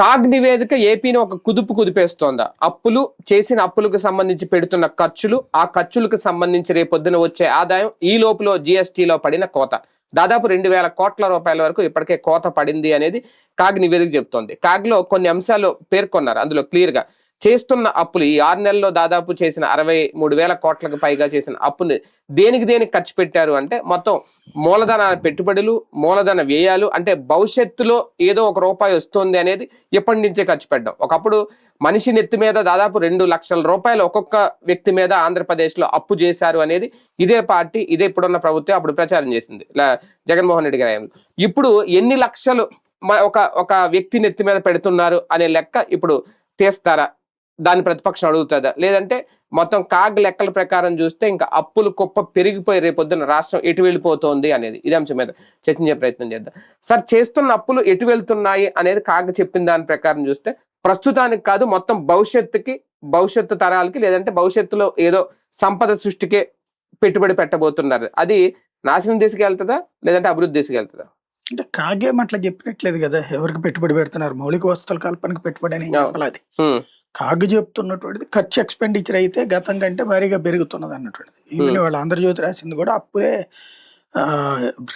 CAG నివేదిక ఏపీని ఒక కుదుపు కుదిపేస్తోందా. అప్పులు చేసిన అప్పులకు సంబంధించి పెడుతున్న ఖర్చులు ఆ ఖర్చులకు సంబంధించి రేపొద్దున వచ్చే ఆదాయం ఈ లోపులో జీఎస్టీలో పడిన కోత. దాదాపు రెండు వేల కోట్ల రూపాయల వరకు ఇప్పటికే కోత పడింది అనేది కాగ్ నివేదిక చెబుతోంది. కాగ్లో కొన్ని అంశాలు పేర్కొన్నారు. అందులో క్లియర్గా చేస్తున్న అప్పులు ఈ ఆరు నెలల్లో దాదాపు చేసిన అరవై మూడు వేల కోట్లకు పైగా చేసిన అప్పుని దేనికి దేనికి ఖర్చు పెట్టారు అంటే మొత్తం మూలధన పెట్టుబడులు మూలధన వ్యయాలు అంటే భవిష్యత్తులో ఏదో ఒక రూపాయి వస్తుంది అనేది ఎప్పటి నుంచే ఖర్చు పెట్టడం. ఒకప్పుడు మనిషి నెత్తి మీద దాదాపు రెండు లక్షల రూపాయలు ఒక్కొక్క వ్యక్తి మీద ఆంధ్రప్రదేశ్లో అప్పు చేశారు అనేది ఇదే పార్టీ ఇదే ఇప్పుడున్న ప్రభుత్వం అప్పుడు ప్రచారం చేసింది. జగన్మోహన్ రెడ్డి గారి. ఇప్పుడు ఎన్ని లక్షలు మ- ఒక ఒక వ్యక్తి నెత్తి మీద పెడుతున్నారు అనే లెక్క ఇప్పుడు తీస్తారా? దాని ప్రతిపక్షం అడుగుతుందా? లేదంటే మొత్తం కాగ్ లెక్కల ప్రకారం చూస్తే ఇంకా అప్పులు కుప్ప పెరిగిపోయి రేపొద్దున రాష్ట్రం ఎటు వెళ్ళిపోతోంది అనేది ఇది అంశం మీద చర్చించే ప్రయత్నం చేద్దాం. సార్ చేస్తున్న అప్పులు ఎటు వెళ్తున్నాయి అనేది కాగ్ చెప్పిన దాని ప్రకారం చూస్తే ప్రస్తుతానికి కాదు మొత్తం భవిష్యత్తుకి భవిష్యత్తు తరాలకి లేదంటే భవిష్యత్తులో ఏదో సంపద సృష్టికే పెట్టుబడి పెట్టబోతున్నారు. అది నాశనం తీసుకెళ్తుందా లేదంటే అభివృద్ధి తీసుకెళ్తుందా అంటే కాగేం అట్లా చెప్పినట్లేదు కదా ఎవరికి పెట్టుబడి పెడుతున్నారు? మౌలిక వస్తువుల కల్పనకు పెట్టుబడి అని. చెప్పలేదు కాగు చెప్తున్నటువంటిది ఖర్చు ఎక్స్పెండిచర్ అయితే గతం కంటే భారీగా పెరుగుతున్నది అన్నటువంటిది. ఈవెన్ వాళ్ళ ఆంధ్రజ్యోతి రాసింది కూడా అప్పుడే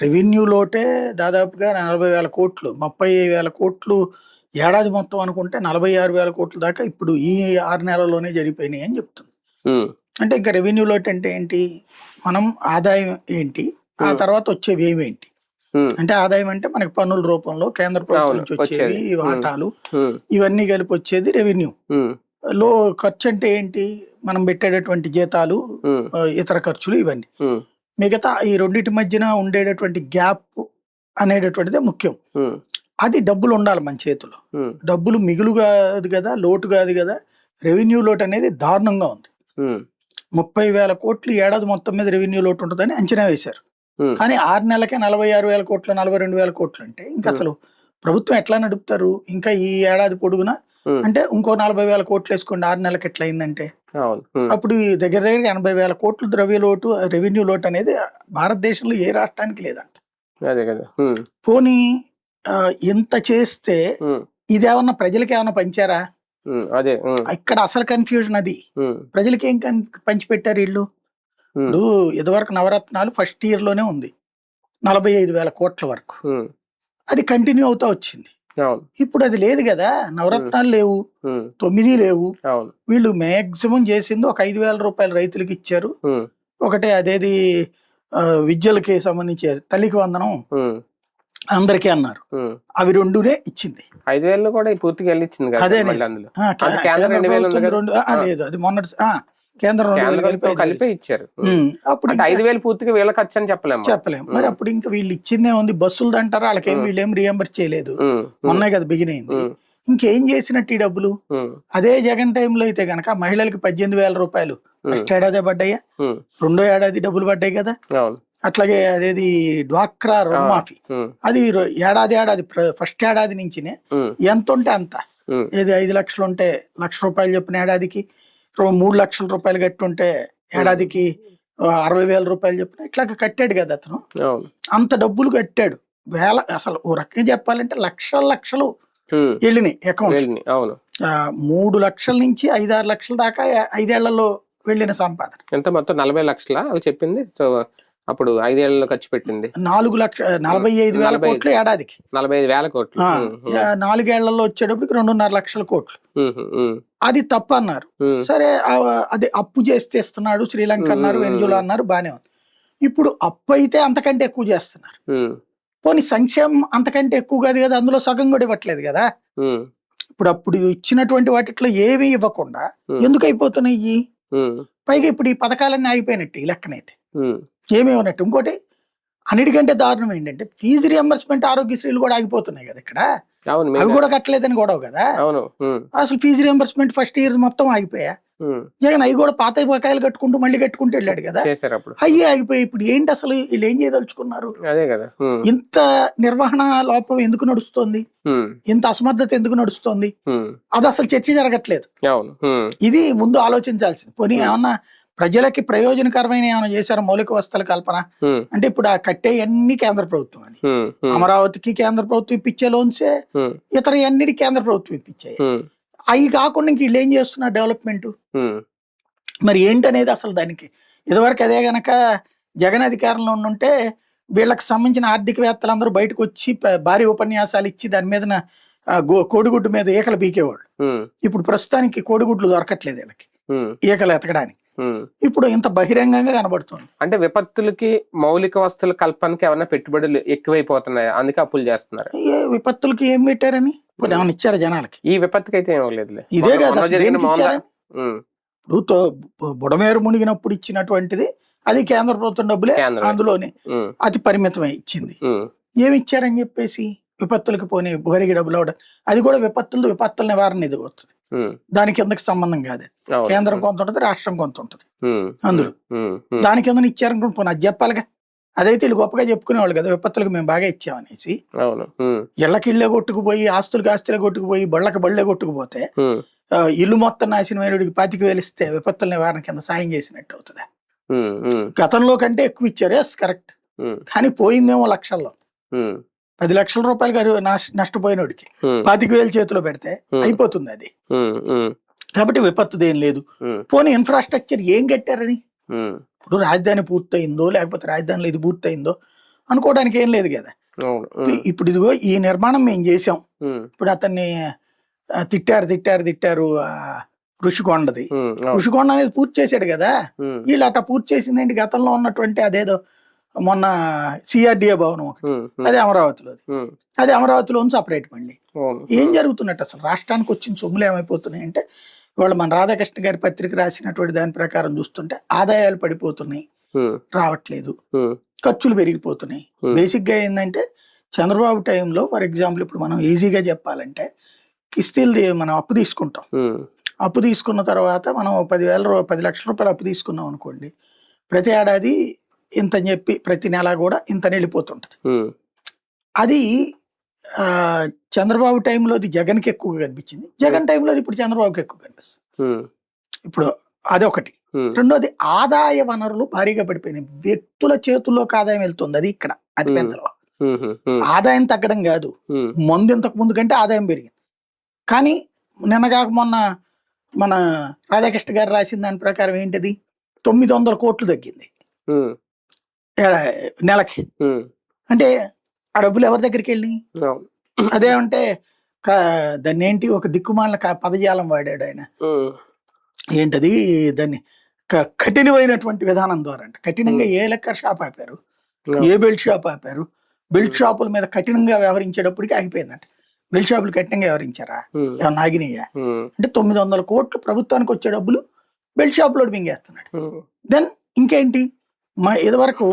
రెవెన్యూ లోటే దాదాపుగా నలభై వేల కోట్లు ముప్పై వేల కోట్లు ఏడాది మొత్తం అనుకుంటే నలభై ఆరు వేల కోట్ల దాకా ఇప్పుడు ఈ ఆరు నెలల్లోనే జరిగిపోయినాయి అని చెప్తుంది. అంటే ఇంకా రెవెన్యూ లోట్ అంటే ఏంటి? మనం ఆదాయం ఏంటి? ఆ. తర్వాత వచ్చేవి ఏమేంటి? అంటే ఆదాయం అంటే మనకి పన్నుల రూపంలో కేంద్ర ప్రభుత్వం నుంచి వచ్చేది. వాటాలు. ఇవన్నీ కలిపి వచ్చేది రెవెన్యూ. లో ఖర్చు అంటే ఏంటి? మనం పెట్టేటటువంటి జీతాలు ఇతర ఖర్చులు ఇవన్నీ. మిగతా ఈ రెండింటి మధ్యన ఉండేటటువంటి గ్యాప్ అనేటటువంటిదే ముఖ్యం. అది డబ్బులు ఉండాలి మన చేతిలో. డబ్బులు మిగులు కాదు కదా లోటు కాదు కదా రెవెన్యూ లోటు అనేది దారుణంగా ఉంది. ముప్పై వేల కోట్లు ఏడాది మొత్తం మీద రెవెన్యూ లోటు ఉంటుందని అంచనా వేశారు. కానీ ఆరు నెలలకే నలభై ఆరు వేల కోట్లు నలభై రెండు వేల కోట్లు అంటే ఇంకా. అసలు ప్రభుత్వం ఎట్లా నడుపుతారు? ఇంకా ఈ ఏడాది పొడుగున? అంటే ఇంకో నలభై వేల కోట్లు వేసుకోండి ఆరు నెలలకి ఎట్లా అయిందంటే. అప్పుడు దగ్గర దగ్గర ఎనభై వేల కోట్లు ద్రవ్య లోటు రెవెన్యూ లోటు అనేది భారతదేశంలో ఏ రాష్ట్రానికి లేదంట. పోనీ ఇంత చేస్తే ఇదేమన్నా ప్రజలకి ఏమన్నా పంచారా? అదే. ఇక్కడ అసలు కన్ఫ్యూజన్ అది. ప్రజలకి ఏం పంచిపెట్టారు వీళ్ళు? ఇప్పుడు ఇదివరకు నవరత్నాలు ఫస్ట్ ఇయర్లోనే ఉంది. నలభై ఐదు వేల కోట్ల వరకు. అది కంటిన్యూ అవుతా వచ్చింది. ఇప్పుడు అది లేదు కదా నవరత్నాలు లేవు. తొమ్మిది లేవు. వీళ్ళు మాక్సిమం చేసింది ఒక ఐదు వేల రూపాయలు రైతులకు ఇచ్చారు. ఒకటే అదేది విద్యలకి సంబంధించి తల్లికి వందనం అందరికీ అన్నారు. అవి రెండునే ఇచ్చింది. ఐదు వేలు కూడా పూర్తిగా అదే. లేదు అది మొన్నటి కేంద్రం కలిపి ఇచ్చారు. అప్పుడు ఐదు వేలు పూర్తిగా వీళ్ళ ఖర్చు అని చెప్పలేము. చెప్పలేము. మరి. అప్పుడు ఇంకా వీళ్ళు ఇచ్చిందే ఉంది. బస్సులు అంటారు వాళ్ళకేం. వీళ్ళేం రియంబర్స్ చేయలేదు. మొన్నే కదా బిగిన్ అయింది. ఉమ్, ఇంకేం చేసినట్టు ఈ డబ్బులు? అదే జగన్ టైంలో అయితే గనక మహిళలకు పద్దెనిమిది వేల రూపాయలు. ఫస్ట్ ఏడాది పడ్డాయా? రెండో ఏడాది డబ్బులు పడ్డాయి కదా? అట్లాగే అదేది డ్వాక్రా రుణమాఫీ. అది ఏడాది ఏడాది ఫస్ట్ ఏడాది నుంచినే ఎంత ఉంటే అంత. ఏది ఐదు లక్షలు ఉంటే లక్ష రూపాయలు చెప్పిన ఏడాదికి మూడు లక్షల రూపాయలు కట్టుంటే ఏడాదికి అరవై వేల రూపాయలు చెప్పిన ఇట్లా కట్టాడు కదా అతను. అవును. అంత డబ్బులు కట్టాడు. వేల అసలు ఓ రకంగా చెప్పాలంటే లక్షల లక్షలు వెళ్ళినాయి అకౌంట్ మూడు లక్షల నుంచి ఐదారు లక్షల దాకా ఐదేళ్ళలో వెళ్ళిన సంపాదన. ఎంత మొత్తం? నలభై లక్షల? వాళ్ళు చెప్పింది? సో అప్పుడు ఐదేళ్ళలో ఖర్చు పెట్టింది. నాలుగు లక్ష నలభై ఐదు వేల. కోట్లు ఏడాదికి. నలభై ఐదు వేల కోట్లు. నాలుగేళ్ళలో వచ్చేటప్పటికి రెండున్నర లక్షల కోట్లు. అది తప్పు అన్నారు. సరే అదే అప్పు చేస్తే ఇస్తున్నాడు శ్రీలంక అన్నారు వెనుజులా. అన్నారు బానే ఉంది. ఇప్పుడు అప్పు అయితే అంతకంటే ఎక్కువ చేస్తున్నారు. పోనీ సంక్షేమం అంతకంటే ఎక్కువ కాదు కదా అందులో సగం కూడా ఇవ్వట్లేదు కదా. ఇప్పుడు అప్పుడు ఇచ్చినటువంటి వాటిట్లో ఏవి ఇవ్వకుండా ఎందుకు అయిపోతున్నాయి? పైగా ఇప్పుడు ఈ పథకాలన్నీ ఆగిపోయినట్టు ఈ లెక్కనైతే. హ్మ్, ఏమీ ఉన్నట్టు ఇంకోటి అన్నిటికంటే దారుణం ఏంటంటే ఫీజు రియంబర్స్మెంట్ ఆరోగ్యశ్రీలు కూడా ఆగిపోతున్నాయి కదా ఇక్కడ. అవి కూడా కట్టలేదని గొడవ కదా. అసలు ఫీజు రియంబర్స్మెంట్ ఫస్ట్ ఇయర్ మొత్తం ఆగిపోయా? జగన్ అవి కూడా పాత బకాయిలు కట్టుకుంటూ మళ్ళీ కట్టుకుంటూ వెళ్ళాడు కదా. అయ్యే ఆగిపోయి ఇప్పుడు ఏంటి అసలు వీళ్ళు ఏం చేయదలుచుకున్నారు? ఇంత నిర్వహణ లోపం ఎందుకు నడుస్తోంది? ఇంత అసమర్థత ఎందుకు నడుస్తోంది? అది అసలు చర్చ జరగట్లేదు. ఇది ముందు ఆలోచించాల్సింది. పోనీ ఏమన్నా ప్రజలకి ప్రయోజనకరమైన ఏమైనా చేశారు? మౌలిక వసతుల కల్పన? అంటే ఇప్పుడు ఆ కట్టే అన్ని కేంద్ర ప్రభుత్వం అని. అమరావతికి కేంద్ర ప్రభుత్వం ఇప్పించే లోన్సే ఇతర అన్నిటి కేంద్ర ప్రభుత్వం ఇప్పించాయి. అవి కాకుండా ఇంక వీళ్ళు ఏం చేస్తున్నారు డెవలప్మెంట్? మరి ఏంటనేది అసలు దానికి? ఇదివరకు అదే గనక జగన్ అధికారంలో ఉండుంటే వీళ్ళకి సంబంధించిన ఆర్థికవేత్తలందరూ బయటకు వచ్చి భారీ ఉపన్యాసాలు ఇచ్చి దాని మీద కోడిగుడ్డు మీద ఈకలు పీకేవాళ్ళు. ఉమ్, ఇప్పుడు ప్రస్తుతానికి కోడిగుడ్లు దొరకట్లేదు వీళ్ళకి. ఈకలు ఎతకడానికి. ఇప్పుడు ఇంత బహిరంగంగా కనబడుతుంది. అంటే విపత్తులకి మౌలిక వస్తువుల కల్పనకి ఏమైనా పెట్టుబడులు ఎక్కువైపోతున్నాయి? అందుకే అప్పులు చేస్తున్నారు. ఏ విపత్తులకి ఏం పెట్టారని? ఇప్పుడు ఏమైనా ఇచ్చారా జనాలకి? ఈ విపత్తుకి అయితే ఏం ఇవ్వలేదులే ఇదే కదా అసలు దేనికి ఇచ్చారని? ఇప్పుడు తో- బుడమేరు మునిగినప్పుడు ఇచ్చినటువంటిది అది కేంద్ర ప్రభుత్వం డబ్బులే. అందులోనే అతి పరిమితమై ఇచ్చింది. ఏమి ఇచ్చారని చెప్పేసి? విపత్తులకు పోనీ బుగరికి డబ్బులు అవడం అది కూడా విపత్తులు విపత్తుల నివారణ నిధి వస్తుంది దాని కిందకి సంబంధం కాదు. కేంద్రం కొంత ఉంటుంది రాష్ట్రం కొంత ఉంటుంది. అందులో. దాని కింద ఇచ్చారనుకుని పోనీ అది చెప్పాలిగా. అదైతే వీళ్ళు గొప్పగా చెప్పుకునేవాళ్ళు కదా విపత్తులకు మేము బాగా ఇచ్చామనేసి. అవును. ఉమ్, ఇళ్ళకి ఇళ్ళే కొట్టుకుపోయి ఆస్తులకు ఆస్తులే కొట్టుకుపోయి బళ్ళకి బళ్ళే కొట్టుకుపోతే ఇల్లు మొత్తం నాశనమైనడికి పాతికి వేలిస్తే విపత్తుల నివారణ కింద సాయం చేసినట్టు అవుతుంది? గతంలో కంటే ఎక్కువ ఇచ్చారు. Yes correct. కానీ పోయిందేమో లక్షల్లో. పది లక్షల రూపాయలు నష్టపోయినోడికి పాతిక వేలు చేతిలో పెడితే. అయిపోతుంది అది. కాబట్టి విపత్తు దేం లేదు. పోనీ ఇన్ఫ్రాస్ట్రక్చర్ ఏం కట్టారని? ఇప్పుడు రాజధాని పూర్తయిందో లేకపోతే రాజధానిలో ఇది పూర్తయిందో అనుకోవడానికి ఏం లేదు కదా. ఇప్పుడు ఇదిగో ఈ నిర్మాణం మేము చేసాం ఇప్పుడు అతన్ని తిట్టారు తిట్టారు తిట్టారు ఋషికొండది. ఋషికొండ అనేది పూర్తి చేశాడు కదా. వీళ్ళు అట్లా పూర్తి చేసింది ఏంటి గతంలో ఉన్నటువంటి అదేదో మొన్న సిఆర్డిఏ భవనం ఒకటి. అదే అమరావతిలోది ఉమ్, అదే అమరావతిలో సపరేట్ మళ్ళీ. అవును. ఏం జరుగుతున్నట్టు అసలు? రాష్ట్రానికి వచ్చిన సొమ్ములు ఏమైపోతున్నాయి అంటే ఇవాళ మన రాధాకృష్ణ గారి పత్రిక రాసినటువంటి దాని ప్రకారం చూస్తుంటే ఆదాయాలు పడిపోతున్నాయి. రావట్లేదు. ఖర్చులు పెరిగిపోతున్నాయి. బేసిక్గా ఏంటంటే చంద్రబాబు టైంలో ఫర్ ఎగ్జాంపుల్ ఇప్పుడు మనం ఈజీగా చెప్పాలంటే కిస్తీలు మనం అప్పు తీసుకుంటాం. అప్పు తీసుకున్న తర్వాత మనం పదివేల పది లక్షల రూపాయలు అప్పు తీసుకున్నాం అనుకోండి ప్రతి ఏడాది ఇంత చెప్పి ప్రతి నెల కూడా ఇంత వెళ్ళిపోతుంటది అది చంద్రబాబు టైంలో అది జగన్కి ఎక్కువగా కనిపించింది. జగన్ టైంలో అది ఇప్పుడు చంద్రబాబుకి ఎక్కువ కనిపిస్తుంది. ఇప్పుడు అదొకటి. రెండోది ఆదాయ వనరులు భారీగా పడిపోయినాయి. వ్యక్తుల చేతుల్లోకి ఆదాయం వెళ్తుంది అది ఇక్కడ అతి. పెద్దలో. ఉమ్, ఉమ్, ఆదాయం తగ్గడం కాదు. మందు ఇంతకు ముందు కంటే ఆదాయం పెరిగింది. కానీ నిన్నగాక మొన్న మన రాధాకృష్ణ గారు రాసిన దాని ప్రకారం ఏంటిది? తొమ్మిది వందల కోట్లు తగ్గింది. నెలకి. అంటే ఆ డబ్బులు ఎవరి దగ్గరికి వెళ్ళి అదేమంటే దాన్ని ఏంటి ఒక దిక్కుమాలిన క- పదజాలం వాడాడు ఆయన. ఏంటది? దాన్ని కఠినమైనటువంటి విధానం ద్వారా అంట కఠినంగా ఏ లెక్క షాప్ ఆపారు? ఏ బెల్ట్ షాప్ ఆపారు? బెల్ట్ షాపుల మీద కఠినంగా వ్యవహరించేటప్పటికి ఆగిపోయిందంట. బెల్ట్ షాపులు కఠినంగా వ్యవహరించారా? ఏమన్నా ఆగినాయా? అంటే తొమ్మిది వందల కోట్లు ప్రభుత్వానికి వచ్చే డబ్బులు బెల్ట్ షాప్లో మింగేస్తున్నాడు దెన్ ఇంకేంటి? మా ఇదివరకు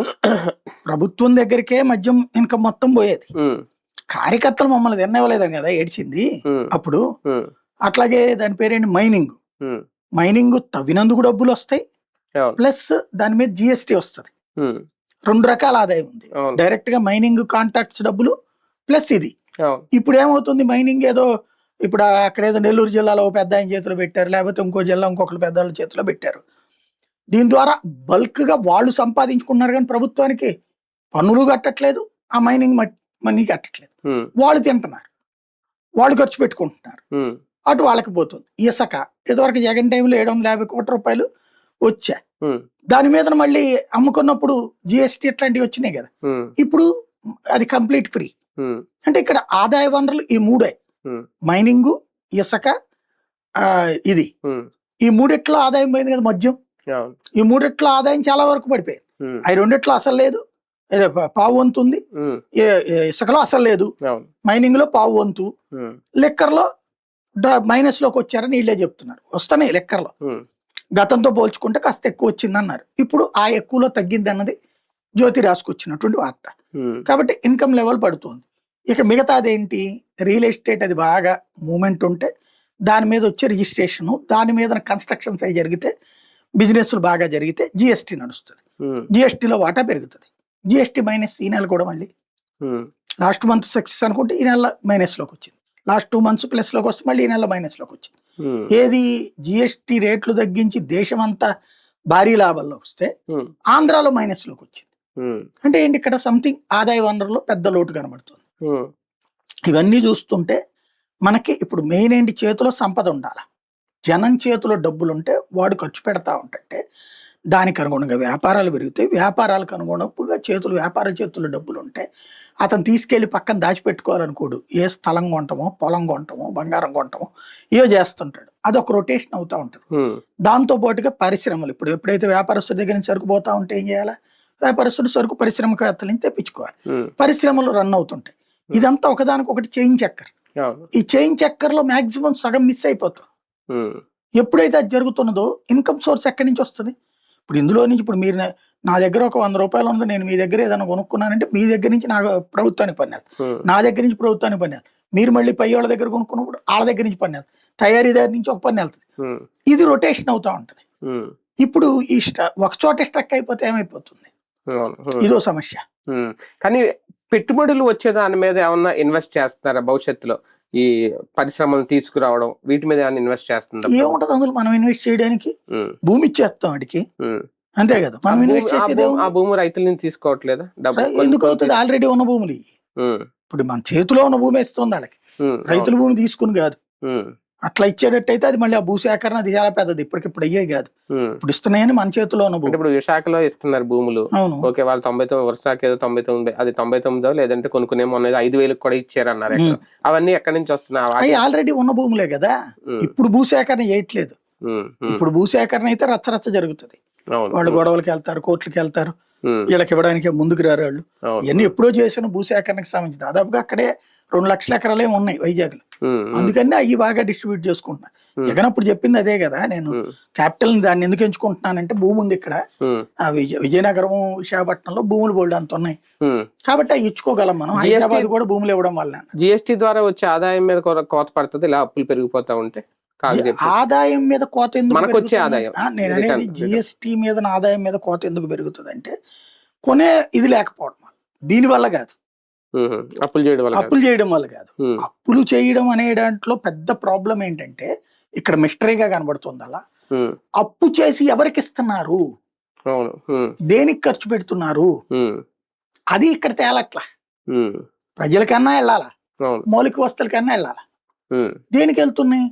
ప్రభుత్వం దగ్గరికే మద్యం ఇన్కమ్ మొత్తం పోయేది. కార్యకర్తలు మమ్మల్ని తిన్నవ్వలేదని కదా ఏడ్చింది. అప్పుడు అట్లాగే దాని పేరేంటి? మైనింగ్ మైనింగ్ తవ్వినందుకు డబ్బులు వస్తాయి. ప్లస్ దాని మీద జిఎస్టీ వస్తుంది. రెండు రకాల ఆదాయం ఉంది. డైరెక్ట్గా మైనింగ్ కాంట్రాక్ట్స్ డబ్బులు ప్లస్ ఇది. ఇప్పుడు ఏమవుతుంది? మైనింగ్ ఏదో ఇప్పుడు అక్కడ ఏదో నెల్లూరు జిల్లాలో పెద్ద ఆయన చేతిలో పెట్టారు. లేకపోతే ఇంకో జిల్లా ఇంకొకరు పెద్ద వాళ్ళ చేతిలో పెట్టారు. దీని ద్వారా బల్క్గా వాళ్ళు సంపాదించుకున్నారు కానీ ప్రభుత్వానికి పన్నులు కట్టట్లేదు ఆ మైనింగ్ మనీ కట్టట్లేదు. వాళ్ళు తింటున్నారు. వాళ్ళు ఖర్చు పెట్టుకుంటున్నారు. అటు వాళ్ళకి పోతుంది. ఇసుక ఇదివరకు జగన్ టైంలో ఏడు వందల యాభై కోట్ల రూపాయలు వచ్చా. దాని మీద మళ్ళీ అమ్ముకున్నప్పుడు జిఎస్టీ ఇట్లాంటివి వచ్చినాయి కదా. ఇప్పుడు అది కంప్లీట్ ఫ్రీ. అంటే ఇక్కడ ఆదాయ వనరులు ఈ మూడే. మైనింగ్ ఇసుక ఇది. ఈ మూడిట్లో ఆదాయం పోయింది కదా మద్యం. ఈ మూడిట్లో ఆదాయం చాలా వరకు పడిపోయింది. ఉమ్, అవి రెండిట్లో అసలు లేదు. పావు వంతు ఉంది. ఏ ఇసుకలో అసలు లేదు. మైనింగ్లో పావు వంతు. ఉమ్, లెక్కర్లో మైనస్లోకి వచ్చారని వీళ్ళే చెప్తున్నారు. వస్తున్నాయి లెక్కర్లో. గతంతో పోల్చుకుంటే కాస్త ఎక్కువ వచ్చింది అన్నారు ఇప్పుడు ఆ ఎక్కువలో తగ్గింది అన్నది జ్యోతి రాసుకొచ్చినటువంటి వార్త. కాబట్టి ఇన్కమ్ లెవెల్ పడుతుంది. ఇక మిగతాది ఏంటి? రియల్ ఎస్టేట్ అది బాగా మూమెంట్ ఉంటే దాని మీద వచ్చే రిజిస్ట్రేషను దాని మీద కన్స్ట్రక్షన్స్ అవి జరిగితే బిజినెస్లు బాగా జరిగితే జిఎస్టీ నడుస్తుంది. జిఎస్టీలో వాటా పెరుగుతుంది. జిఎస్టీ మైనస్ ఈ నెల కూడా మళ్ళీ. లాస్ట్ మంత్ సక్సెస్ అనుకుంటే ఈ నెల మైనస్లోకి వచ్చింది. లాస్ట్ టూ మంత్స్ ప్లస్లోకి వస్తే మళ్ళీ ఈ నెల మైనస్లోకి వచ్చింది. ఏది జిఎస్టీ రేట్లు తగ్గించి దేశం అంతా భారీ లాభాల్లోకి వస్తే ఆంధ్రాలో మైనస్లోకి వచ్చింది. అంటే ఏంటి ఇక్కడ సంథింగ్ ఆదాయ వనరులో పెద్ద లోటు కనబడుతుంది. ఇవన్నీ చూస్తుంటే మనకి ఇప్పుడు మెయిన్ ఏంటి చేతిలో సంపద ఉండాలి? జనం చేతిలో డబ్బులు ఉంటే వాడు ఖర్చు పెడతా ఉంటే దానికి అనుగుణంగా వ్యాపారాలు పెరుగుతాయి. వ్యాపారాలకు అనుగుణంగా చేతులు వ్యాపార చేతుల్లో డబ్బులు ఉంటే అతను తీసుకెళ్ళి పక్కన దాచిపెట్టుకోవాలనుకోడు. ఏ స్థలం కొంటామో పొలం కొంటామో బంగారం కొంటామో ఏవో చేస్తుంటాడు. అదొక రొటేషన్ అవుతూ ఉంటుంది. దాంతో పాటుగా పరిశ్రమలు ఇప్పుడు ఎప్పుడైతే వ్యాపారస్తుడి దగ్గర నుంచి సరుకు పోతా ఉంటే ఏం చేయాలి? వ్యాపారస్తుడు సరుకు పరిశ్రమకవేత్తల నుంచి తెప్పించుకోవాలి. పరిశ్రమలు రన్ అవుతుంటాయి. ఇదంతా ఒకదానికొకటి చైన్ చక్కర్ అవును. ఈ చైన్ చక్కర్లో మాక్సిమం సగం మిస్ అయిపోతుంది ఎప్పుడైతే అది జరుగుతున్నదో ఇన్కమ్ సోర్స్ ఎక్కడి నుంచి వస్తుంది? ఇప్పుడు ఇందులో నుంచి ఇప్పుడు మీరు నా- నా దగ్గర ఒక వంద రూపాయలు ఉంది నేను మీ దగ్గర ఏదైనా కొనుక్కున్నానంటే మీ దగ్గర నుంచి నాకు ప్రభుత్వానికి పని ఉమ్, నా దగ్గర నుంచి ప్రభుత్వానికి పని మీరు మళ్ళీ పై వాళ్ళ దగ్గర కొనుక్కున్నప్పుడు వాళ్ళ దగ్గర నుంచి పని వెళ్తుంది తయారీదారి నుంచి ఒక పని వెళ్తుంది ఇది రొటేషన్ అవుతా ఉంటుంది. ఇప్పుడు ఈ స్ట ఒక చోట స్ట్రక్ అయిపోతే ఏమైపోతుంది. ఇదో సమస్య. కానీ పెట్టుబడులు వచ్చే దాని మీద ఏమన్నా ఇన్వెస్ట్ చేస్తున్నారా భవిష్యత్తులో? ఈ పరిశ్రమలు తీసుకురావడం వీటి మీద ఇన్వెస్ట్ చేస్తుందా ఏముంటది అందులో మనం ఇన్వెస్ట్ చేయడానికి? భూమి ఇచ్చేస్తాం వాడికి. అంతే కదా? మనం ఇన్వెస్ట్ చేసేది ఆ భూమి రైతుల నుంచి తీసుకోవట్లేదా? డబ్బు? ఎందుకు అవుతుంది? ఆల్రెడీ ఉన్న భూములు. ఇప్పుడు మన చేతిలో ఉన్న భూమి ఇస్తుంది వాళ్ళకి రైతుల భూమి తీసుకుని కాదు. అట్లా ఇచ్చేటట్టయితే అది మళ్ళీ ఆ భూసేకరణ అది చాలా పెద్దది. ఇప్పటికిప్పుడు అయ్యే కాదు. ఇప్పుడు ఇస్తున్నాయని మన చేతిలో ఉన్న అంటే భూమి ఇప్పుడు విశాఖలో ఇస్తున్నారు భూములు. అవును. ఓకే వాళ్ళు తొంభై తొమ్మిది వర్షాకి ఏదో తొంభై తొమ్మిది అది తొంభై తొమ్మిదో లేదంటే కొనుక్కునే మొన్న ఐదు వేలకు కూడా ఇచ్చారు అన్నారు ఎక్కడ. అవన్నీ ఎక్కడి నుంచి వస్తున్నాయి? అవి ఆల్రెడీ ఉన్న భూములే కదా. ఇప్పుడు భూసేకరణ చేయట్లేదు. ఇప్పుడు భూసేకరణ అయితే రచ్చరచ్చ జరుగుతుంది. వాళ్ళు గొడవలకి వెళ్తారు కోర్టులకు వెళ్తారు వీళ్ళకి ఇవ్వడానికి ముందుకు రారు వాళ్ళు ఇవన్నీ ఎప్పుడో చేసిన భూసేకరణకు సంబంధించి దాదాపుగా అక్కడే రెండు లక్షల ఎకరాలే ఉన్నాయి వైజాగ్ ఉమ్, ఉమ్, అందుకని అవి బాగా డిస్ట్రిబ్యూట్ చేసుకుంటున్నారు Hmm. జగన్ అప్పుడు చెప్పింది అదే కదా నేను క్యాపిటల్ దాన్ని ఎందుకు ఎంచుకుంటున్నానంటే భూమి ఉంది ఇక్కడ ఆ విజయ విజయనగరం విశాఖపట్నంలో భూములు బోల్డ్ అంత ఉన్నాయి. కాబట్టి అవి ఇచ్చుకోగలం మనం హైదరాబాద్ కూడా భూములు ఇవ్వడం వల్ల జిఎస్టీ ద్వారా వచ్చే ఆదాయం మీద కోత పడుతుంది ఇలా అప్పులు పెరిగిపోతా ఉంటే. ఆదాయం మీద కోత ఎందుకు మనకు వచ్చే? ఆదాయం. నేను అనేది. జిఎస్టి మీద ఆదాయం మీద కోత ఎందుకు పెరుగుతుంది అంటే కొనే ఇది లేకపోవడం. దీని వల్ల కాదు అప్పులు చేయడం వల్ల కాదు. అప్పులు చేయడం వల్ల కాదు. అప్పులు చేయడం అనే దాంట్లో పెద్ద ప్రాబ్లం ఏంటంటే ఇక్కడ మిస్టరీగా కనబడుతుంది అలా. అప్పు చేసి ఎవరికి ఇస్తున్నారు? దేనికి ఖర్చు పెడుతున్నారు? అది ఇక్కడ తేలట్లా. ప్రజలకన్నా వెళ్ళాలా? మౌలిక వస్తువులకన్నా వెళ్ళాలా? ఉమ్, దేనికి వెళ్తున్నాయి?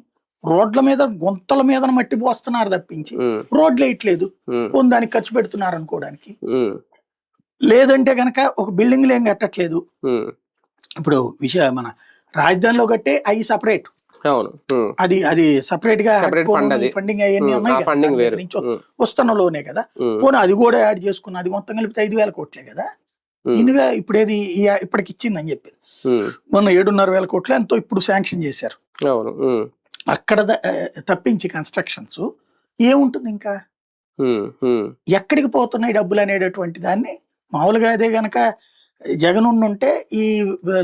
రోడ్ల మీద గుంతల మీద మట్టి పోస్తున్నారు తప్పించి రోడ్లు వేయట్లేదు. దానికి ఖర్చు పెడుతున్నారు అనుకోవడానికి. లేదంటే గనక ఒక బిల్డింగ్లు ఏం కట్టట్లేదు. ఇప్పుడు విషయ మన రాజధానిలో కట్టే అవి సపరేట్ అవును. అది అది సపరేట్గా. ఫండింగ్ అవన్నీ ఉన్నాయి వస్తున్న లోనే కదా. పోనీ అది కూడా యాడ్ చేసుకున్న అది మొత్తం కలిపితే ఐదు వేల కోట్లే కదా. వే- ఇప్పుడు ఏది ఇప్పటికి ఇచ్చిందని చెప్పింది. ఉమ్, మొన్న ఏడున్నర వేల కోట్లు ఎంతో ఇప్పుడు శాంక్షన్ చేశారు. అక్కడ తప్పించి కన్స్ట్రక్షన్స్ ఏముంటుంది ఇంకా? ఎక్కడికి పోతున్నాయి డబ్బులు అనేటటువంటి దాన్ని మామూలుగా అదే గనక జగన్ ఉంటే ఈ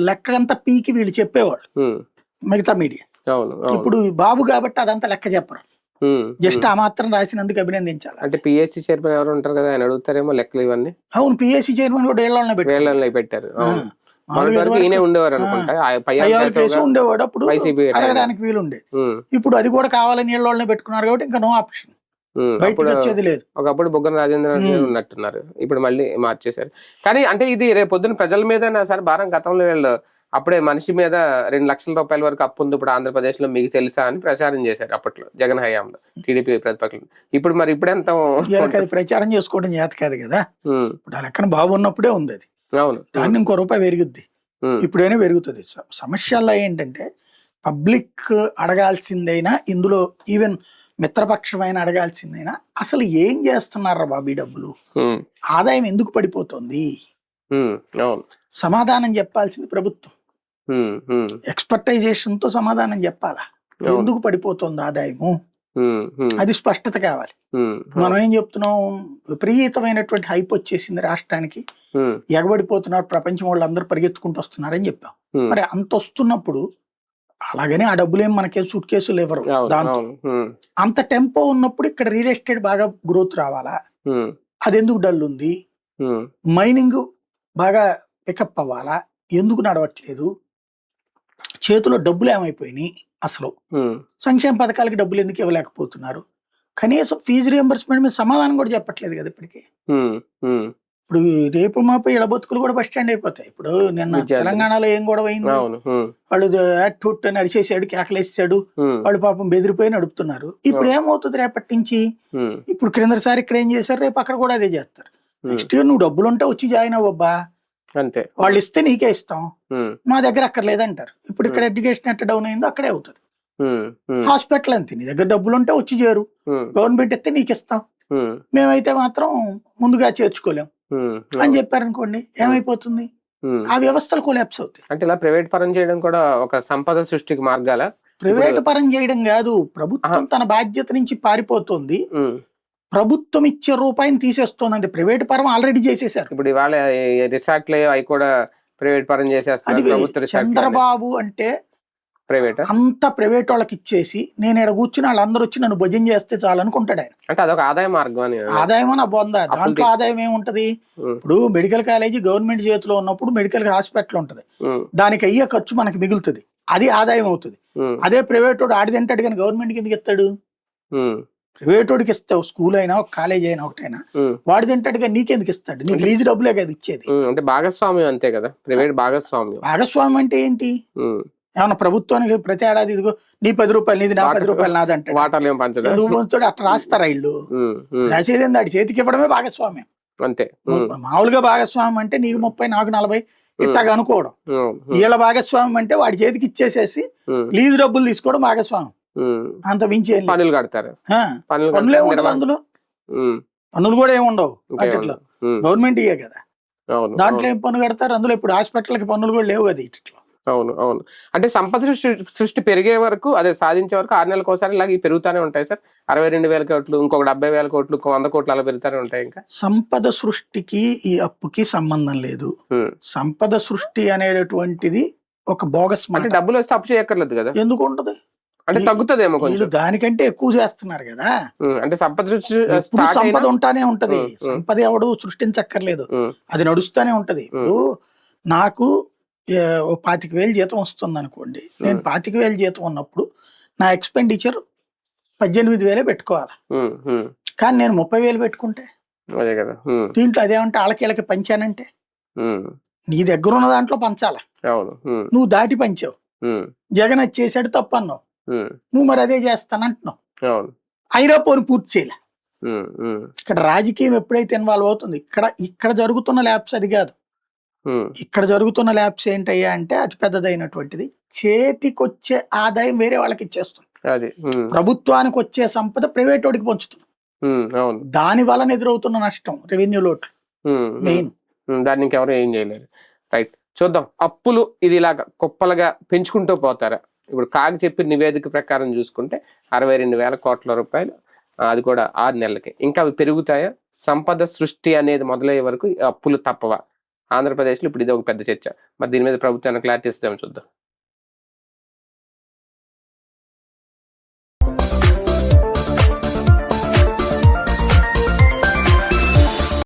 లెక్క అంతా పీకి వీళ్ళు చెప్పేవాళ్ళు. మిగతా మీడియా. ఇప్పుడు బాబు కాబట్టి అదంతా లెక్క చెప్పరు. జస్ట్. ఆ మాత్రం రాసినందుకు అభినందించాలి. అంటే పిఎస్సి చైర్మన్ ఎవరు ఉంటారు కదా ఆయన అడుగుతారేమో లెక్కలు ఇవన్నీ? అవును పిఎస్సి చైర్మన్ కూడా ఏళ్ళనే పెట్టారు. పెట్టారు ఉండేవారు అనుకుంటా. ఉండేవాడు అప్పుడు అడగడానికి ఉమ్, ఇప్పుడు అది కూడా కావాలని ఏళ్ళనే పెట్టుకున్నారు కాబట్టి ఇంకా నో ఆప్షన్ బయటకు అప్పుడు వచ్చేది లేదు. ఒకప్పుడు బుగ్గన రాజేంద్ర. ఉన్నట్టున్నారు. ఇప్పుడు మళ్ళీ మార్చేశారు. కానీ అంటే ఇది రేపు పొద్దున ప్రజల మీద సార్ భారం గతంలో వీళ్ళు అప్పుడే మనిషి మీద రెండు లక్షల రూపాయల వరకు అప్పు ఉంది. ఇప్పుడు ఆంధ్రప్రదేశ్లో మీకు తెలుసా అని ప్రచారం చేశారు అప్పట్లో జగన్ హయాంలో టీడీపీ ప్రతిపక్షం ఇప్పుడు మరి ఇప్పుడు ఎంత ప్రచారం చేసుకోవడం చేత కాదు. కదా ఇప్పుడు ఆ లెక్కన బాగున్నప్పుడే ఉంది అది. అవును. దాన్ని ఇంకో రూపాయి పెరుగుద్ది. ఇప్పుడైనా పెరుగుతుంది. సమస్యల్లో ఏంటంటే పబ్లిక్ అడగాల్సిందైనా ఇందులో ఈవెన్ మిత్రపక్షమైన అడగాల్సిందైనా అసలు ఏం చేస్తున్నారా బాబీ డబ్బులు? ఆదాయం ఎందుకు పడిపోతుంది? సమాధానం చెప్పాల్సింది ప్రభుత్వం. ఎక్స్పర్టైజేషన్తో సమాధానం చెప్పాలా. ఎందుకు పడిపోతుంది ఆదాయము? అది స్పష్టత కావాలి. మనం ఏం చెప్తున్నాం? విపరీతమైనటువంటి హైప్ వచ్చేసింది రాష్ట్రానికి ఎగబడిపోతున్నారు ప్రపంచం వాళ్ళు అందరూ పరిగెత్తుకుంటూ వస్తున్నారని చెప్పాం. మరి అంత వస్తున్నప్పుడు అలాగనే ఆ డబ్బులేం మనకేం సూట్ కేసులు ఇవ్వరు దాంతో అంత టెంపో ఉన్నప్పుడు ఇక్కడ రియల్ ఎస్టేట్ బాగా గ్రోత్ రావాలా? అది ఎందుకు డల్ ఉంది మైనింగ్ బాగా పికప్ అవ్వాలా? ఎందుకు నడవట్లేదు? చేతిలో డబ్బులు ఏమైపోయినాయి అసలు? సంక్షేమ పథకాలకి డబ్బులు ఎందుకు ఇవ్వలేకపోతున్నారు? కనీసం ఫీజు రియంబర్స్మెంట్ మీద సమాధానం కూడా చెప్పట్లేదు కదా ఇప్పటికి? ఇప్పుడు రేపు మాపు ఇడబతుకులు కూడా బస్ స్టాండ్ అయిపోతాయి. ఇప్పుడు నిన్న. తెలంగాణలో ఏం గొడవ అయింది వాళ్ళు యాట్ అని అరిచేసాడు కేకలేసాడు వాళ్ళు పాపం బెదిరిపోయి నడుపుతున్నారు. ఇప్పుడు ఏమవుతుంది రేపటి నుంచి? ఇప్పుడు క్రిందసారి ఇక్కడ ఏం చేశారు? రేపు అక్కడ కూడా అదే చేస్తారు. నెక్స్ట్ ఇయర్ నువ్వు డబ్బులు ఉంటే వచ్చి జాయిన్ అవ్వబ్బా అంతే. వాళ్ళు ఇస్తే నీకే ఇస్తాం. మా దగ్గర అక్కర్లేదంటారు ఇప్పుడు ఇక్కడ ఎడ్యుకేషన్ ఎట్ట డౌన్ అయిందో అక్కడే అవుతుంది. హాస్పిటల్ అంతే. నీ దగ్గర డబ్బులు ఉంటే వచ్చి చేరు. గవర్నమెంట్ ఇస్తే నీకు ఇస్తాం మేమైతే మాత్రం ముందుగా చేర్చుకోలేం. అని చెప్పారనుకోండి ఏమైపోతుంది. ఆ వ్యవస్థలు కొలాప్స్ అవుతాయి. అంటే ఇలా ప్రైవేట్ పరం చేయడం కూడా ఒక సంపద సృష్టికి మార్గాల? ప్రైవేట్ పరం చేయడం కాదు ప్రభుత్వం తన బాధ్యత నుంచి పారిపోతుంది. ప్రభుత్వం ఇచ్చే రూపాయిని తీసేస్తోంది. ప్రైవేట్ పరం ఆల్రెడీ చేసేసారు ఇప్పుడు ఇవాళ రిసార్ట్లు అవి కూడా ప్రైవేట్ పరం రిసార్ట్ చంద్రబాబు అంటే ప్రైవేట్? అంత ప్రైవేట్ వాళ్ళకి ఇచ్చేసి నేను ఇక్కడ కూర్చుని వాళ్ళందరూ వచ్చి నన్ను భుజం చేస్తే చాలు అనుకుంటాడు ఆయన. అంటే అదొక ఆదాయ మార్గం అని ఆదాయం నా బొంద. దాంట్లో ఆదాయం ఏముంటది? ఇప్పుడు మెడికల్ కాలేజీ గవర్నమెంట్ చేతిలో ఉన్నప్పుడు మెడికల్ హాస్పిటల్ ఉంటది. దానికి అయ్యే ఖర్చు మనకి మిగులుతుంది. అది ఆదాయం అవుతుంది. అదే ప్రైవేట్ వాడు ఆడి తింటాడు కానీ గవర్నమెంట్ ఎందుకు ఇస్తాడు? ప్రైవేట్ వాడికి ఇస్తావు స్కూల్ అయినా ఒక కాలేజ్ అయినా ఒకటైనా వాడు తింటాడు కానీ నీకెందుకు ఇస్తాడు? నీకు లీజు డబ్బులే కదా ఇచ్చేది. అంటే భాగస్వామ్యం అంతే కదా. ప్రైవేట్ భాగస్వామ్యం. భాగస్వామ్యం అంటే ఏంటి? ఏమన్నా ప్రభుత్వానికి ప్రతి ఏడాది ఇదిగో నీ పది రూపాయలు నీది నా పది రూపాయలు నాదంటాడు వాటాలు పంచడం అట్లా రాస్తారా ఇల్లు? రాసేది ఆడి చేతికి ఇవ్వడమే భాగస్వామ్యం. అంతే. మామూలుగా భాగస్వామ్యం అంటే నీకు ముప్పై నాకు నలభై ఇట్టాగా అనుకోవడం. వీళ్ళ భాగస్వామ్యం అంటే వాడి చేతికి ఇచ్చేసేసి లీజు డబ్బులు తీసుకోవడం భాగస్వామ్యం. అంత మించి. పనులు కడతారు. పనులు పనులు ఏముండవు అందులో? పనులు కూడా ఉండదు. ఉమ్, గవర్నమెంట్ ఇయ్యే కదా. దాంట్లో ఏం పన్ను కడతారు? అందులో ఇప్పుడు హాస్పిటల్కి పన్నులు కూడా లేవు కదా ఇట్లా అవును అవును. అంటే సంపద సృష్టి సృష్టి పెరిగే వరకు అదే సాధించే వరకు ఆరు నెలలకు ఒకసారి ఇలాగ పెరుగుతూనే ఉంటాయి సార్. అరవై రెండు వేల కోట్లు ఇంకొక డెబ్బై వేల కోట్లు ఇంకో వంద కోట్లు అలా పెరుగుతూనే ఉంటాయి ఇంకా. సంపద సృష్టికి ఈ అప్పుకి సంబంధం లేదు. సంపద సృష్టి అనేటటువంటిది ఒక బోగస్ అంటే డబ్బులు వస్తే అప్పు చేయక్కర్లేదు కదా? ఎందుకు ఉంటది? అంటే తగ్గుతుందేమో కొంచెం. దానికంటే ఎక్కువ చేస్తున్నారు కదా. అంటే సంపద సృష్టి సంపద ఉంటానే ఉంటది. సంపద ఎవడు సృష్టించక్కర్లేదు. అది నడుస్తూనే ఉంటది. ఇప్పుడు నాకు ఓ పాతిక వేలు జీతం వస్తుంది అనుకోండి నేను. పాతిక వేలు జీతం ఉన్నప్పుడు నా ఎక్స్పెండిచర్ పద్దెనిమిది వేలే పెట్టుకోవాలి. కానీ నేను ముప్పై వేలు పెట్టుకుంటే? దీంట్లో అదేమంటే వాళ్ళకి పంచానంటే? నీ దగ్గర ఉన్న దాంట్లో పంచాల? నువ్వు దాటి పంచావు. జగన్ అది చేశాడు తప్పు అన్నావు నువ్వు మరి అదే చేస్తానంటున్నావు. అయినా పోని పూర్తి చేయలే. ఇక్కడ రాజకీయం ఎప్పుడైతే ఇన్వాల్వ్ అవుతుంది ఇక్కడ ఇక్కడ జరుగుతున్న ల్యాబ్స్ అది కాదు. ఇక్కడ జరుగుతున్న ల్యాబ్స్ ఏంటయ్యా అంటే అతి పెద్దదైనటువంటిది. చేతికొచ్చే ఆదాయం వేరే వాళ్ళకి ఇచ్చేస్తుంది. ప్రభుత్వానికి వచ్చే సంపద ప్రైవేట్ వాడికి పంచుతుంది. దాని వలన ఎదురవుతున్న నష్టం రెవెన్యూ లోట్లు. మెయిన్. దాన్ని ఇంకెవరు ఏం చేయలేరు. రైట్. చూద్దాం. అప్పులు ఇది ఇలాగ కుప్పలుగా పెంచుకుంటూ పోతారా? ఇప్పుడు కాగి చెప్పిన నివేదిక ప్రకారం చూసుకుంటే అరవై రెండు వేల కోట్ల రూపాయలు అది కూడా ఆరు నెలలకి. ఇంకా అవి పెరుగుతాయా? సంపద సృష్టి అనేది మొదలయ్యే వరకు అప్పులు తప్పవా? ఆంధ్రప్రదేశ్లో ఇప్పుడు ఇది ఒక పెద్ద చర్చ. మరి దీని మీద ప్రభుత్వానికి క్లారిటీ ఇస్తామని చూద్దాం.